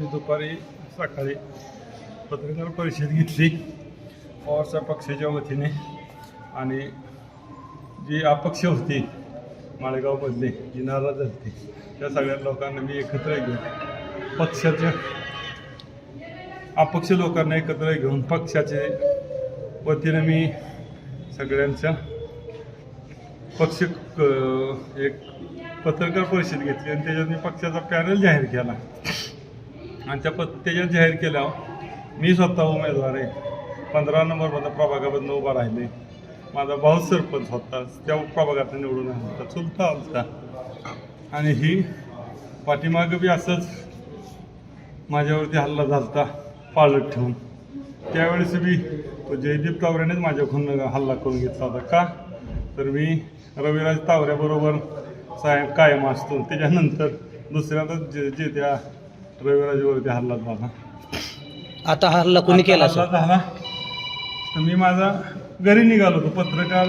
मी दुपारी सकाळी पत्रकार परिषद घेतली. पवारसाहेब पक्षाच्या वतीने आणि जी अपक्ष होती माळेगावमधले जी नाराज होती त्या सगळ्या लोकांना मी एकत्र घेऊन पक्षाच्या अपक्ष लोकांना एकत्र घेऊन पक्षाचे वतीने मी सगळ्यांच्या पक्ष एक पत्रकार परिषद घेतली आणि त्याच्यात मी पक्षाचा पॅनल जाहीर केला. आणि त्या पत त्याच्यात जाहीर केल्यावर मी स्वतः उमेदवार आहे. पंधरा नंबरमधनं प्रभागामधनं उभा राहिले. माझा भाऊ सरपंच होता. त्या प्रभागात निवडून आला. होता चुलता होता आणि ही पाठीमागं बी असंच माझ्यावरती हल्ला झालता पाळत ठेवून. त्यावेळेस मी तो जयदीप तावऱ्यानेच माझ्याकडून हल्ला करून घेतला होता. का? तर मी रविराज तावऱ्याबरोबर साहेब कायम असतो. त्याच्यानंतर दुसऱ्यांदा जे जे त्या रविराजवरती हल्ला झाला आता हा हल्ला कोणी केला आता सर हल्ला झाला. तर मी माझा घरी निघालो होतो. पत्रकार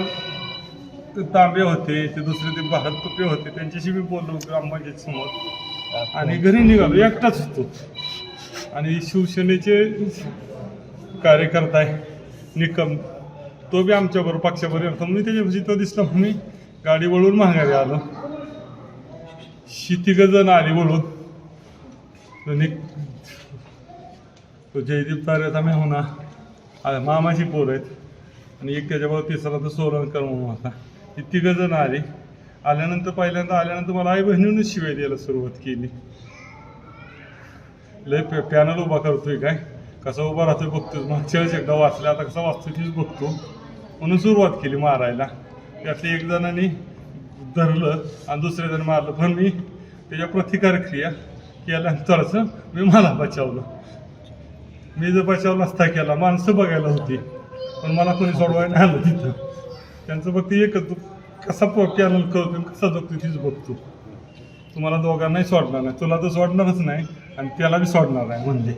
ते तांबे होते ते दुसरे ते भारत तुपे होते. त्यांच्याशी मी बोललो ग्रामपंचायत समोर. आणि घरी निघालो. एकटाच होतो. आणि शिवसेनेचे कार्यकर्ता आहे निकम. तो बी आमच्याबरोबर पक्षाबरोबर होता मी त्याच्यापाशी तो दिसला म्हणून मी गाडी वळून माघारी आलो. शितिकजण आली वळून. निक तो जयदीप तारेचा मी होना आ- मामाची पोर आहेत. आणि एक त्याच्याबरोबर तिसरा तर सोलंकर म्हणून होता इतकी तिघं जण आली. आल्यानंतर पहिल्यांदा आल्यानंतर मला आई बहिणीनंच शिवाय द्यायला सुरुवात केली. लय पॅ पॅनल उभा करतोय काय? कसा उभा राहतोय बघतोय. मागच्या वेळेस एकदा वाचला आता कसा वाचतोय तीच बघतो. म्हणून सुरुवात केली मारायला. त्यातल्या एक जणांनी धरलं आणि दुसऱ्या जण मारलं. पण मी त्याच्या प्रतिकारक्रिया केल्यानंतरच मी मला बचावलं. मी जर बचाव नसता केला माणसं बघायला होती. पण मला कोणी सोडवायला नाही आलं तिथं. त्यांचं फक्त एकच तू कसा पॅनल करतो आणि कसा जगतो तीच बघतो. तुम्हाला दोघांनाही सोडणार नाही. तुला तर सोडणारच नाही आणि त्याला बी सोडणार नाही म्हणले.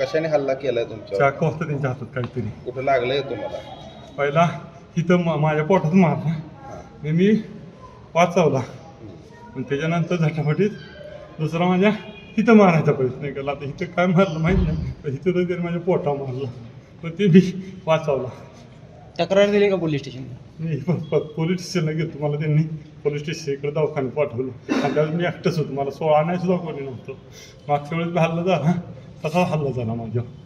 कशाने हल्ला केलाय तुमच्यावर? चाक होतं त्यांच्या हातात काहीतरी. कुठं लागलंय तुम्हाला? पहिला इथं मा- माझ्या पोटात मारला. आणि मी वाचवला. आणि त्याच्यानंतर झटापटीत दुसरा माझ्या इथं मारायचा प्रयत्न केला. आता इथं काय मारलं माहीत नाही. पण इथं तर त्याने माझ्या पोटा मारला. पण ते मी वाचवला. तक्रार दिली का पोलीस स्टेशनला? मी प- प- पोलीस स्टेशनला गेलो मला त्यांनी पोलीस स्टेशन इकडे दवाखान्यात पाठवलं. आणि त्यावेळेस मी एकटंच होतो. मला सोळा सुद्धा कोणी नव्हतं. मागच्या वेळेस हल्ला झाला. तसा हल्ला झाला माझ्यावर